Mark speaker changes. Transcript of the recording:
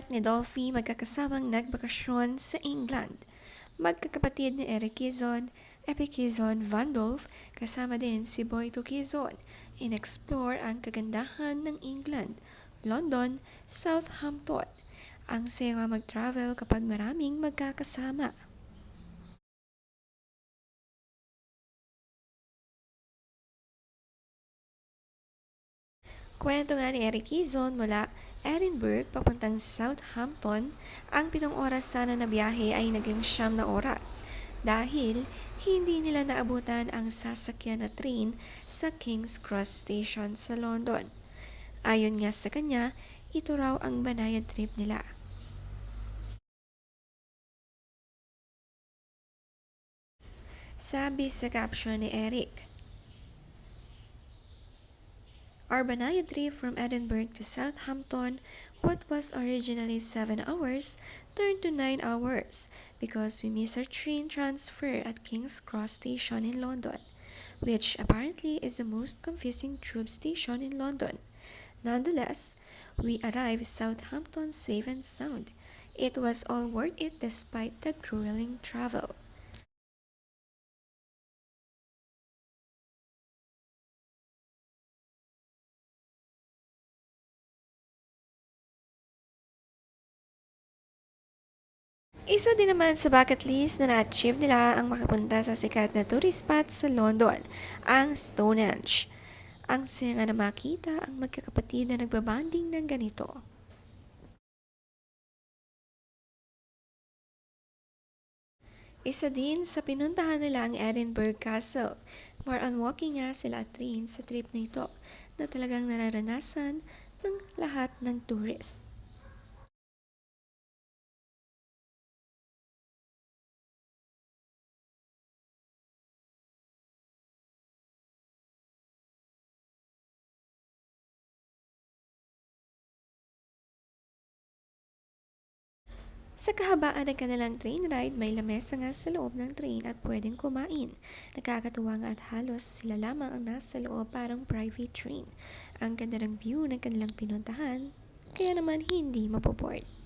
Speaker 1: anak ni Dolphy magkakasamang nagbakasyon sa England. Magkakapatid ni Eric Quezon, Epi Quezon, Vandolph, kasama din si Boyto Quezon. In-explore ang kagandahan ng England, London, Southampton. Ang saya mag-travel kapag maraming magkakasama. Kwento nga ni Eric Quezon mula Edinburgh papuntang Southampton, ang pitong oras sana na biyahe ay naging siyam na oras dahil hindi nila naabutan ang sasakyan na train sa King's Cross Station sa London. Ayon nga sa kanya, ito raw ang banayad trip nila. Sabi sa caption ni Eric, Trip from Edinburgh to Southampton, what was originally 7 hours, turned to 9 hours because we missed our train transfer at King's Cross Station in London, which apparently is the most confusing tube station in London. Nonetheless, we arrived Southampton safe and sound. It was all worth it despite the grueling travel. Isa din naman sa bucket list na na-achieve nila ang makapunta sa sikat na tourist spot sa London, ang Stonehenge. Ang saya na makita ang magkakapatid na nagbabanding ng ganito. Isa din sa pinuntahan nila ang Edinburgh Castle. More on walking nga sila at train sa trip na ito na talagang nararanasan ng lahat ng tourist. Sa kahabaan ng kanilang train ride, may lamesa nga sa loob ng train at pwedeng kumain. Nakakatuwa nga at halos sila lamang ang nasa loob parang private train. Ang ganda ng view ng kanilang pinuntahan, kaya naman hindi mapoport.